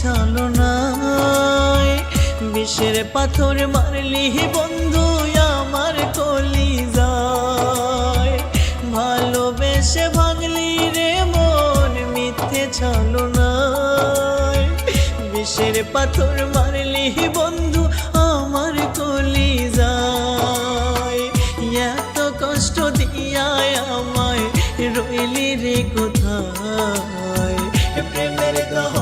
ছলনায় বিষের পাথর মারলি বন্ধু, আমার কলি যায় ভালোবেসে ভাঙলি রে মন মিথ্যে ছলনায়। বিষের পাথর মারলি বন্ধু, আমার কলি যায় এত কষ্ট দিয়ায় আমায় রইলি রে কোথায়? প্রেমের বুকে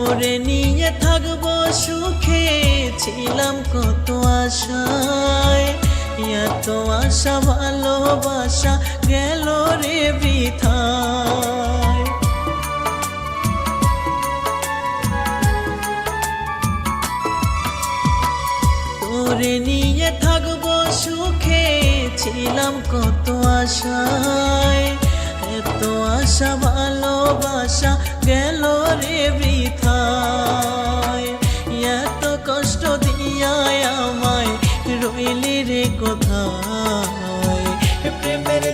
তোরে নিয়ে থাকব সুখে। ছিলাম কত আশায়, এত আশা, ভালোবাসা গেল রে বৃথায়। তোরে নিয়ে থাকব সুখে, ছিলাম কত আশায়, এত আশা, ভালোবাসা গেল রে বৃথায়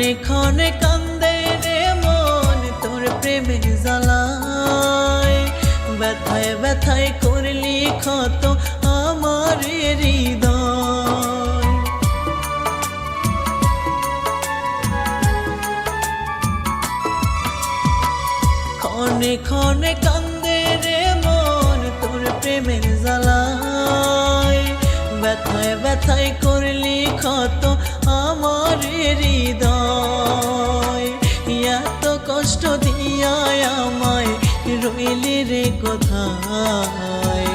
ক্ষণে ক্ষণে কান্দে রে মন, তোর প্রেমের জ্বালায়। ব্যথায় ব্যথায় করলি ক্ষত আমার হৃদয়। ক্ষণে ক্ষণে কান্দে রে মন, তোর প্রেমের জ্বালায়। ব্যথায় ব্যথায় করলি ক্ষত আমার হৃদয়। এত কষ্ট দিয়ায় আমায় রইলি রে কোথায়?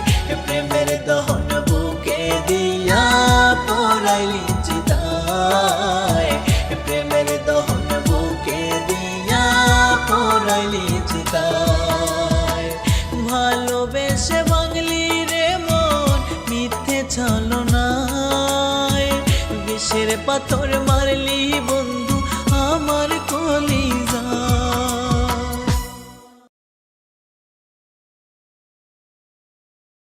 প্রেমের দহন বুকে দিয়া পড়াইলি পাথর মারলি